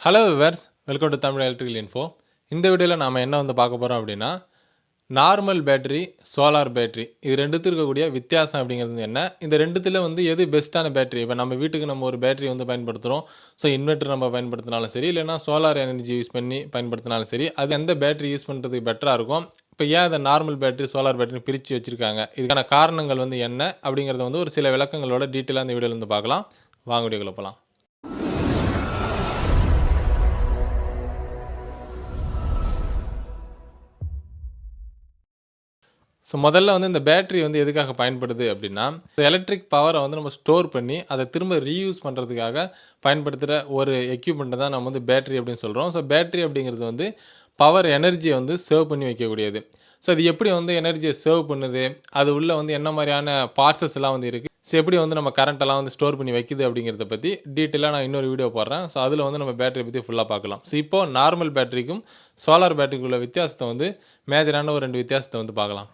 Hello viewers welcome to Tamil electrical info இந்த வீடியோவில் நாம் என்ன வந்து பார்க்க போகிறோம் அப்படின்னா நார்மல் பேட்டரி சோலார் பேட்டரி இது ரெண்டுத்துக்கு இருக்கக்கூடிய வித்தியாசம் அப்படிங்கிறது வந்து என்ன? இந்த ரெண்டுத்தில் வந்து எது பெஸ்ட்டான பேட்டரி இப்போ நம்ம வீட்டுக்கு நம்ம ஒரு பேட்டரி வந்து பயன்படுத்துகிறோம் ஸோ இன்வெர்ட்டர் நம்ம பயன்படுத்தினாலும் சரி இல்லைனா சோலார் எனர்ஜி யூஸ் பண்ணி பயன்படுத்தினாலும் சரி அது எந்த பேட்டரி யூஸ் பண்ணுறதுக்கு பெட்டராக இருக்கும்? இப்போ ஏன் அதை நார்மல் பேட்டரி சோலார் பேட்டரி பிரித்து வச்சுருக்காங்க? இதுக்கான காரணங்கள் வந்து என்ன? அப்படிங்கிறத வந்து ஒரு சில விளக்கங்களோட டீட்டெயிலாக இந்த வீடியோவில் வந்து பார்க்கலாம். வாங்க வீடியோக்குள்ள போகலாம் ஸோ முதல்ல வந்து இந்த பேட்ரி வந்து எதுக்காக பயன்படுது அப்படின்னா எலக்ட்ரிக் பவரை வந்து நம்ம ஸ்டோர் பண்ணி அதை திரும்ப ரீயூஸ் பண்ணுறதுக்காக பயன்படுத்துகிற ஒரு எக்யூப்மெண்ட்டை தான் நம்ம வந்து பேட்ரி அப்படின்னு சொல்கிறோம் ஸோ பேட்டரி அப்படிங்கிறது வந்து பவர் எனர்ஜியை வந்து சேவ் பண்ணி வைக்கக்கூடியது. ஸோ அது எப்படி வந்து எனர்ஜியை சேவ் பண்ணுது? அது உள்ளே வந்து என்ன மாதிரியான பார்சஸ் எல்லாம் வந்து இருக்குது ஸோ எப்படி வந்து நம்ம கரண்ட்டெல்லாம் வந்து ஸ்டோர் பண்ணி வைக்குது அப்படிங்கிறத பற்றி டீட்டெயிலாக நான் இன்னொரு வீடியோ போடுறேன். ஸோ அதில் வந்து நம்ம பேட்டரியை பற்றி ஃபுல்லாக பார்க்கலாம். ஸோ இப்போ நார்மல் பேட்டரிக்கும் சோலார் பேட்டரிக்குள்ள வித்தியாசத்தை வந்து மேஜரான ஒரு ரெண்டு வித்தியாசத்தை வந்து பார்க்கலாம்.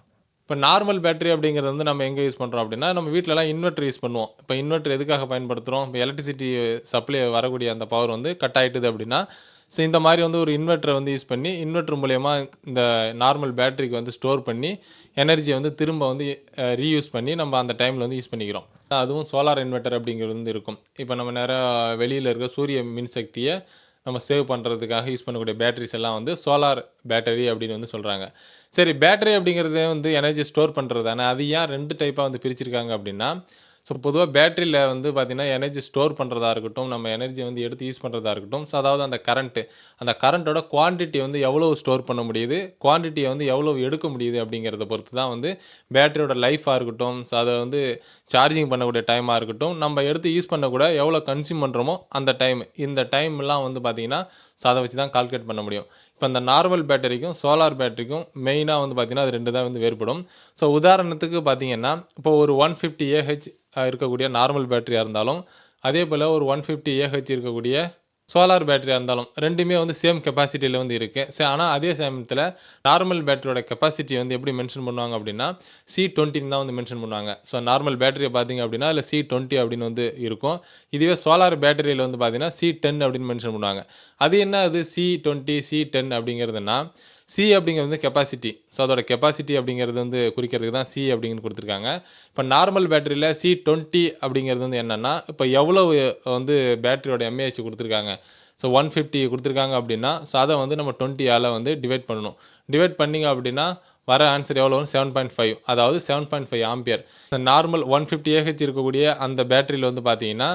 இப்போ நார்மல் பேட்டரி அப்படிங்கிறது வந்து நம்ம எங்கே யூஸ் பண்ணுறோம் அப்படின்னா நம்ம வீட்டிலலாம் இன்வெர்டர் யூஸ் பண்ணுவோம். இப்போ இன்வெர்ட்டர் எதுக்காக பயன்படுத்துகிறோம் இப்போ எலக்ட்ரிசிட்டி சப்ளை வரக்கூடிய அந்த பவர் வந்து கட் ஆகிட்டுது அப்படின்னா ஸோ இந்த மாதிரி வந்து ஒரு இன்வெர்ட்டரை வந்து யூஸ் பண்ணி இன்வெர்ட்டர் மூலயமா இந்த நார்மல் பேட்டரிக்கு வந்து ஸ்டோர் பண்ணி எனர்ஜியை வந்து திரும்ப வந்து ரீயூஸ் பண்ணி நம்ம அந்த டைமில் வந்து யூஸ் பண்ணிக்கிறோம். அதுவும் சோலார் இன்வெர்ட்டர் அப்படிங்கிறது வந்து இருக்கும். இப்போ நம்ம நேராக வெளியில் இருக்க சூரிய மின்சக்தியை நம்ம சேவ் பண்ணுறதுக்காக யூஸ் பண்ணக்கூடிய பேட்டரிஸ் எல்லாம் வந்து சோலார் பேட்டரி அப்படின்னு வந்து சொல்கிறாங்க சரி பேட்டரி அப்படிங்கிறது வந்து எனர்ஜி ஸ்டோர் பண்ணுறது தானே அது ஏன் ரெண்டு டைப்பாக வந்து பிரிச்சிருக்காங்க அப்படின்னா ஸோ பொதுவாக பேட்டரியில் வந்து பார்த்திங்கன்னா எனர்ஜி ஸ்டோர் பண்ணுறதா இருக்கட்டும் நம்ம எனர்ஜி வந்து எடுத்து யூஸ் பண்ணுறதா இருக்கட்டும் ஸோ அதாவது அந்த கரண்ட்டு அந்த கரண்ட்டோட குவான்டிட்டி வந்து எவ்வளோ ஸ்டோர் பண்ண முடியுது குவான்டிட்டியை வந்து எவ்வளோ எடுக்க முடியுது அப்படிங்கிறத பொறுத்து தான் வந்து பேட்டரியோட லைஃபாக இருக்கட்டும் ஸோ அதை வந்து சார்ஜிங் பண்ணக்கூடிய டைமாக இருக்கட்டும் நம்ம எடுத்து யூஸ் பண்ணக்கூட எவ்வளோ கன்சியூம் பண்ணுறோமோ அந்த டைம் இந்த டைம்லாம் வந்து பார்த்திங்கன்னா ஸோ அதை வச்சு தான் கால்குலேட் பண்ண முடியும். இப்போ இந்த நார்மல் பேட்டரிக்கும் சோலார் பேட்டரிக்கும் மெயினாக வந்து பார்த்திங்கன்னா அது ரெண்டு தான் வந்து வேறுபடும். ஸோ உதாரணத்துக்கு பார்த்தீங்கன்னா இப்போ ஒரு ஒன் ஃபிஃப்டி ஏஹெச் இருக்கக்கூடிய நார்மல் பேட்டரியாக இருந்தாலும் அதே போல் ஒரு ஒன் ஃபிஃப்டி ஏஹெச் இருக்கக்கூடிய சோலார் பேட்டரியாக இருந்தாலும் ரெண்டுமே வந்து சேம் கெப்பாசிட்டியில் வந்து இருக்குது சே ஆனால் அதே சமயத்தில் நார்மல் பேட்டரியோட கெப்பாசிட்டி வந்து எப்படி மென்ஷன் பண்ணுவாங்க அப்படின்னா சி டுவெண்ட்டின்னு தான் வந்து மென்ஷன் பண்ணுவாங்க. ஸோ நார்மல் பேட்டரியை பார்த்தீங்க அப்படின்னா அதில் சி டுவெண்ட்டி அப்படின்னு வந்து இருக்கும். இதுவே சோலார் பேட்டரியில் வந்து பார்த்தீங்கன்னா சி டென் அப்படின்னு மென்ஷன் பண்ணுவாங்க. அது என்ன? அது சி டுவெண்ட்டி சி டென் அப்படிங்கிறதுனா சி அப்படிங்கிறது வந்து கெப்பாசிட்டி ஸோ அதோட கெப்பாசிட்டி அப்படிங்கிறது வந்து குறிக்கிறதுக்கு தான் சி அப்படின்னு கொடுத்துருக்காங்க. இப்போ நார்மல் பேட்டரியில் சி டுவெண்ட்டி அப்படிங்கிறது வந்து என்னென்னா இப்போ எவ்வளோ வந்து பேட்டரியோட எம்ஏஹெச் கொடுத்துருக்காங்க. ஸோ ஒன் ஃபிஃப்டி கொடுத்துருக்காங்க அப்படின்னா ஸோ அதை வந்து நம்ம டுவெண்ட்டியால் வந்து டிவைட் பண்ணணும். டிவைட் பண்ணிங்க அப்படின்னா வர ஆன்சர் எவ்வளோ வரும்? செவன் பாயிண்ட் ஃபைவ் அதாவது seven point five ampere. Normal one fifty AH இருக்கக்கூடிய அந்த பேட்டரியில் வந்து பார்த்தீங்கன்னா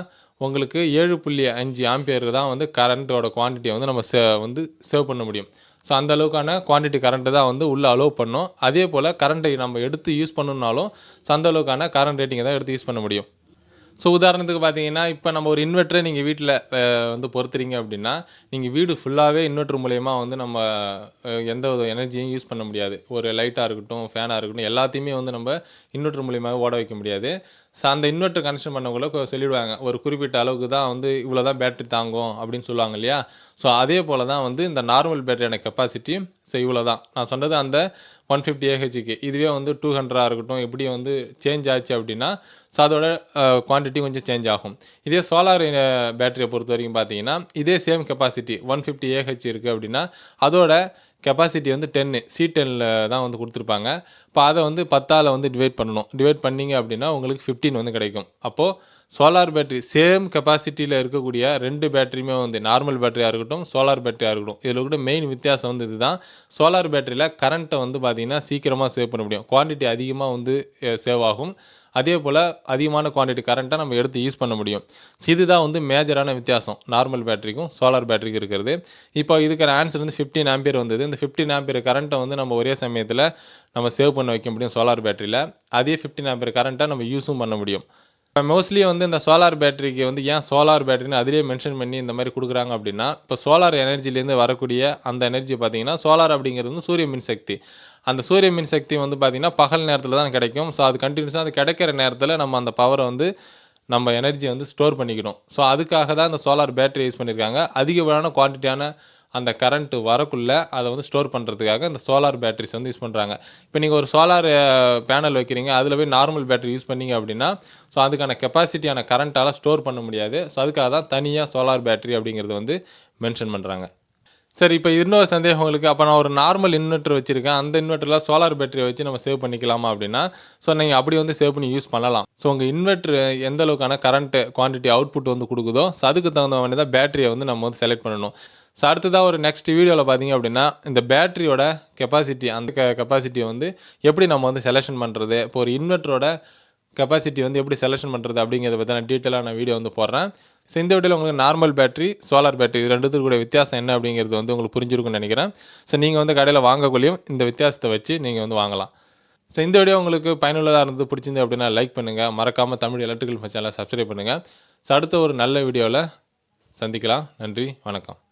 உங்களுக்கு ஏழு புள்ளி அஞ்சு ஆம்பியர் தான் வந்து கரண்ட்டோட குவான்டிட்டியை வந்து நம்ம சே வந்து சேவ் பண்ண முடியும். ஸோ அந்த அளவுக்கான குவான்டிட்டி கரண்ட்டு தான் வந்து உள்ளே அலோவ் பண்ணும். அதே போல் கரண்ட்டை நம்ம எடுத்து யூஸ் பண்ணணுன்னாலும் ஸோ அந்த அளவுக்கான கரண்ட் ரேட்டிங்கை தான் எடுத்து யூஸ் பண்ண முடியும். ஸோ உதாரணத்துக்கு பார்த்தீங்கன்னா இப்போ நம்ம ஒரு இன்வெர்ட்டரை நீங்கள் வீட்டில் வந்து பொறுத்துறீங்க அப்படின்னா நீங்கள் வீடு ஃபுல்லாகவே இன்வெர்ட்டர் மூலயமா வந்து நம்ம எந்த ஒரு எனர்ஜியும் யூஸ் பண்ண முடியாது. ஒரு லைட்டாக இருக்கட்டும் ஃபேனாக இருக்கட்டும் எல்லாத்தையுமே வந்து நம்ம இன்வெர்ட்டர் மூலியமாக ஓட வைக்க முடியாது. ஸோ அந்த இன்வெர்ட்டர் கனெக்ஷன் பண்ணக்குள்ள சொல்லிவிடுவாங்க சொல்லிடுவாங்க. ஒரு குறிப்பிட்ட அளவுக்கு தான் வந்து இவ்வளோ தான் பேட்டரி தாங்கும் அப்படின்னு சொல்லுவாங்க இல்லையா? ஸோ அதே போல் தான் வந்து இந்த நார்மல் பேட்டரியான கெப்பாசிட்டி ஸோ இவ்வளோ தான் நான் சொன்னது அந்த ஒன் ஃபிஃப்டி ஏஹெச்சுக்கு இதுவே வந்து டூ ஹண்ட்ரடாக இருக்கட்டும் எப்படி வந்து சேஞ்ச் ஆச்சு அப்படின்னா ஸோ அதோட குவான்டிட்டி கொஞ்சம் சேஞ்ச் ஆகும். இதே சோலார் பேட்டரியை பொறுத்த வரைக்கும் பார்த்தீங்கன்னா இதே same capacity one fifty A H இருக்குது அப்படின்னா அதோட கெப்பாசிட்டி வந்து டென்னு சி டென்னில் தான் வந்து கொடுத்துருப்பாங்க. இப்போ அதை வந்து பத்தால் வந்து டிவைட் பண்ணணும். டிவைட் பண்ணீங்க அப்படின்னா உங்களுக்கு ஃபிஃப்டீன் வந்து கிடைக்கும். அப்போது சோலார் பேட்ரி சேம் கெப்பாசிட்டியில் இருக்கக்கூடிய ரெண்டு பேட்டரியுமே வந்து நார்மல் பேட்டரியாக இருக்கட்டும் சோலார் பேட்டரியாக இருக்கட்டும். இதில் கூட மெயின் வித்தியாசம் வந்து இதுதான். சோலார் பேட்டரியில் கரண்ட்டை வந்து பார்த்திங்கன்னா சீக்கிரமாக சேவ் பண்ண முடியும். குவான்டிட்டி அதிகமாக வந்து சேவ் ஆகும். அதே போல் அதிகமான குவான்டிட்டி கரண்ட்டை நம்ம எடுத்து யூஸ் பண்ண முடியும். இதுதான் வந்து மேஜரான வித்தியாசம். நார்மல் பேட்டரிக்கும் சோலார் பேட்டரிக்கும் இருக்கிறது. இப்போ இதுக்கிற ஆன்சர் வந்து ஃபிஃப்டின் ஆம்பியர் வந்தது. இந்த ஃபிஃப்டின் ஆம்பியர் கரண்ட்டை வந்து நம்ம ஒரே சமயத்தில் நம்ம சேவ் பண்ண வைக்க முடியும் சோலார் பேட்டரியில் அதே ஃபிஃப்டின் ஆம்பியர் கரண்ட்டை நம்ம யூஸும் பண்ண முடியும். இப்போ மோஸ்ட்லி வந்து இந்த சோலார் பேட்டரிக்கு வந்து ஏன் சோலார் பேட்டரின்னு அதிலே மென்ஷன் பண்ணி இந்த மாதிரி கொடுக்குறாங்க அப்படின்னா இப்போ சோலார் எனர்ஜிலேருந்து வரக்கூடிய அந்த எனர்ஜி பார்த்தீங்கன்னா சோலார் அப்படிங்கிறது வந்து சூரிய மின்சக்தி அந்த சூரிய மின்சக்தி வந்து பார்த்திங்கன்னா பகல் நேரத்தில் தான் கிடைக்கும். ஸோ அது கண்டினியூஸாக அது கிடைக்கிற நேரத்தில் நம்ம அந்த பவரை வந்து நம்ம எனர்ஜியை வந்து ஸ்டோர் பண்ணிக்கணும் ஸோ அதுக்காக தான் இந்த சோலார் பேட்டரி யூஸ் பண்ணியிருக்காங்க அதிகமான குவான்டிட்டியான அந்த கரண்ட்டு வரக்குள்ளே அதை வந்து ஸ்டோர் பண்ணுறதுக்காக இந்த சோலார் பேட்டரிஸ் வந்து யூஸ் பண்ணுறாங்க இப்போ நீங்கள் ஒரு சோலார் பேனல் வைக்கிறீங்க. அதில் போய் நார்மல் பேட்டரி யூஸ் பண்ணீங்க அப்படின்னா ஸோ அதுக்கான கெப்பாசிட்டியான கரண்ட்டால் ஸ்டோர் பண்ண முடியாது. ஸோ அதுக்காக தான் தனியாக சோலார் பேட்டரி அப்படிங்கிறது வந்து மென்ஷன் பண்ணுறாங்க சரி இப்போ இன்னொரு சந்தேகம் உங்களுக்கு அப்போ நான் ஒரு நார்மல் இன்வெர்ட்டர் வச்சுருக்கேன். அந்த இன்வெர்ட்டரில் சோலார் பேட்டரியை வச்சு நம்ம சேவ் பண்ணிக்கலாமா அப்படின்னா? ஸோ நீங்கள் அப்படி வந்து சேவ் பண்ணி யூஸ் பண்ணலாம். ஸோ உங்கள் இன்வெர்ட்ரு எந்த அளவுக்கான கரண்ட் குவான்டிட்டி அவுட்புட் வந்து கொடுக்குதோ ஸோ அதுக்கு தகுந்த மாதிரி தான் பேட்டரியை வந்து நம்ம வந்து செலக்ட் பண்ணணும். ஸோ அடுத்ததாக ஒரு நெக்ஸ்ட் வீடியோவில் பார்த்தீங்க அப்படின்னா இந்த பேட்டரியோட கெப்பாசிட்டி அந்த கெப்பாசிட்டியை வந்து எப்படி நம்ம வந்து செலெக்ஷன் பண்ணுறது இப்போ ஒரு இன்வெர்ட்டரோட கெப்பாசிட்டி வந்து எப்படி செலெக்ஷன் பண்ணுறது அப்படிங்கிறத பற்றி நான் டீட்டெயிலாக நான் வீடியோ வந்து போடுறேன். ஸோ இந்த வீடியோவில் உங்களுக்கு நார்மல் பேட்டரி சோலார் பேட்டரி இது ரெண்டுத்துக்கு கூட வித்தியாசம் என்ன அப்படிங்கிறது வந்து உங்களுக்கு புரிஞ்சிருக்கும்னு நினைக்கிறேன். ஸோ நீங்கள் வந்து கடையில் வாங்கக்குள்ளேயும் இந்த வித்தியாசத்தை வச்சு நீங்கள் வந்து வாங்கலாம். ஸோ இந்த வீடியோ உங்களுக்கு பயனுள்ளதாக இருந்து பிடிச்சிருந்து அப்படின்னா லைக் பண்ணுங்கள் மறக்காமல் தமிழ் எலக்ட்ரிக்கல் சேனலை சப்ஸ்கிரைப் பண்ணுங்கள் ஸோ அடுத்த ஒரு நல்ல வீடியோவில் சந்திக்கலாம். நன்றி வணக்கம்.